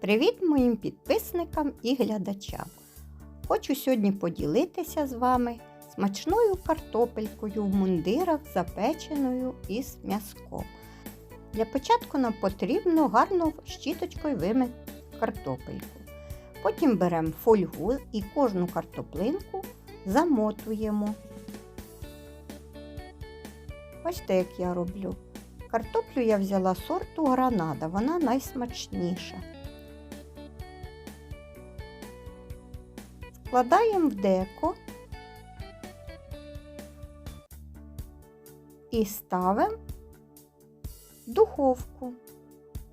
Привіт моїм підписникам і глядачам! Хочу сьогодні поділитися з вами смачною картопелькою в мундирах, запеченою із м'язком. Для початку нам потрібно гарно щіточкою вимити картопельку. Потім беремо фольгу і кожну картоплинку замотуємо. Бачите, як я роблю. Картоплю я взяла сорту гранада, вона найсмачніша. Вкладаємо в деко і ставимо в духовку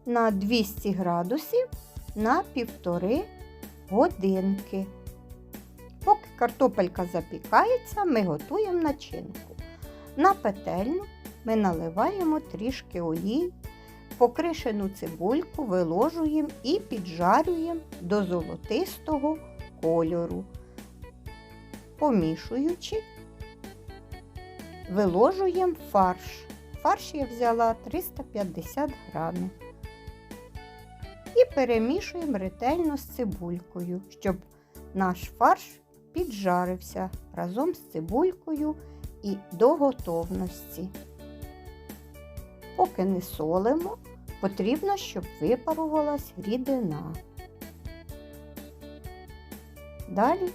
на 200 градусів на півтори годинки. Поки картопелька запікається, ми готуємо начинку. На петельну ми наливаємо трішки олій, покришену цибульку виложуємо і піджарюємо до золотистого кольору. Помішуючи, виложуємо фарш. Фарш я взяла 350 грамів. І перемішуємо ретельно з цибулькою, щоб наш фарш піджарився разом з цибулькою і до готовності. Поки не солимо, потрібно, щоб випарувалась рідина. Далі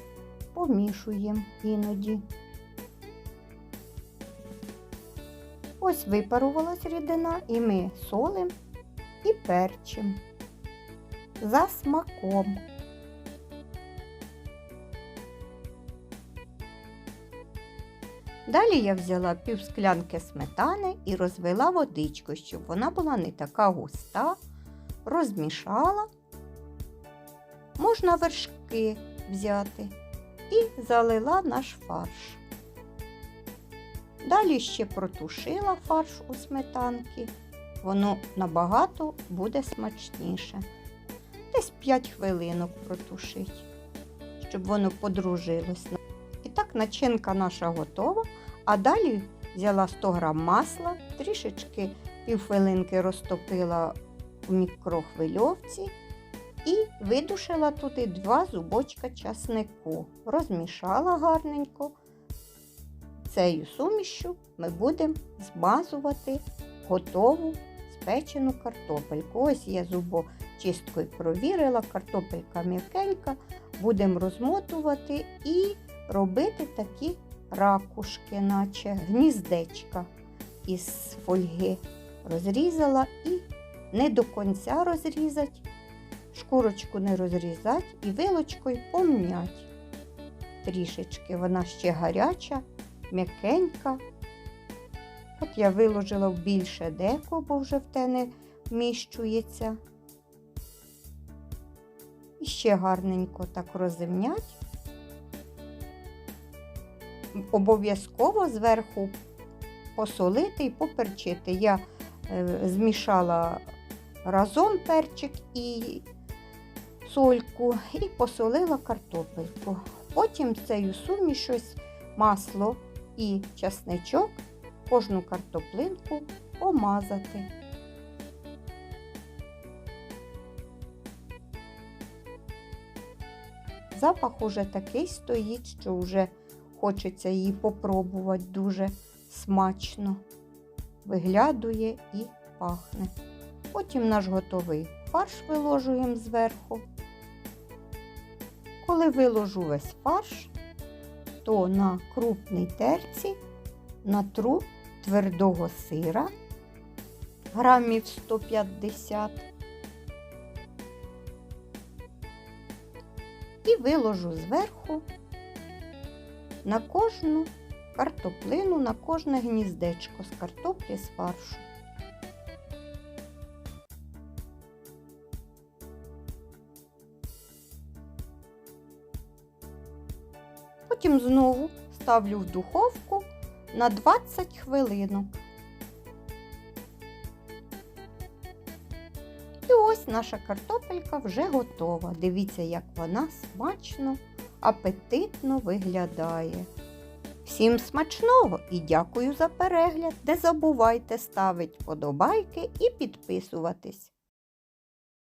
помішуємо іноді. Ось випарувалась рідина і ми солимо і перчимо за смаком. Далі я взяла пів склянки сметани і розвела водичку, щоб вона була не така густа, розмішала. Можна вершки взяти і залила наш фарш. Далі ще протушила фарш у сметанки, воно набагато буде смачніше. Десь 5 хвилинок протушить, щоб воно подружилось. І так начинка наша готова. А далі взяла 100 г масла, трішечки півхвилинки розтопила в мікрохвильовці і видушила туди два зубочка часнику. Розмішала гарненько. Цією сумішю ми будемо змазувати готову спечену картопельку. Ось я зубочисткою провірила, картопелька м'якенька. Будемо розмотувати і робити такі ракушки, наче гніздечка із фольги. Розрізала і не до кінця розрізати, шкурочку не розрізати і вилочкою пом'ять. Трішечки вона ще гаряча, м'якенька. От я виложила в більше деко, бо вже в те не вміщується. І ще гарненько так розімнять обов'язково зверху посолити і поперчити. Я е, змішала разом перчик і сольку і посолила картопельку. Потім з цією суміш масло і часничок, кожну картоплинку помазати. Запах уже такий стоїть, що вже Хочеться її попробувати дуже смачно. Виглядує і пахне. Потім наш готовий фарш виложуємо зверху. Коли виложу весь фарш, то на крупній терці натру твердого сира грамів 150 і виложу зверху на кожну картоплину, на кожне гніздечко з картоплі з фаршу. Потім знову ставлю в духовку на 20 хвилинок. І ось наша картопелька вже готова. Дивіться, як вона смачно апетитно виглядає. Всім смачного і дякую за перегляд. Не забувайте ставити вподобайки і підписуватись.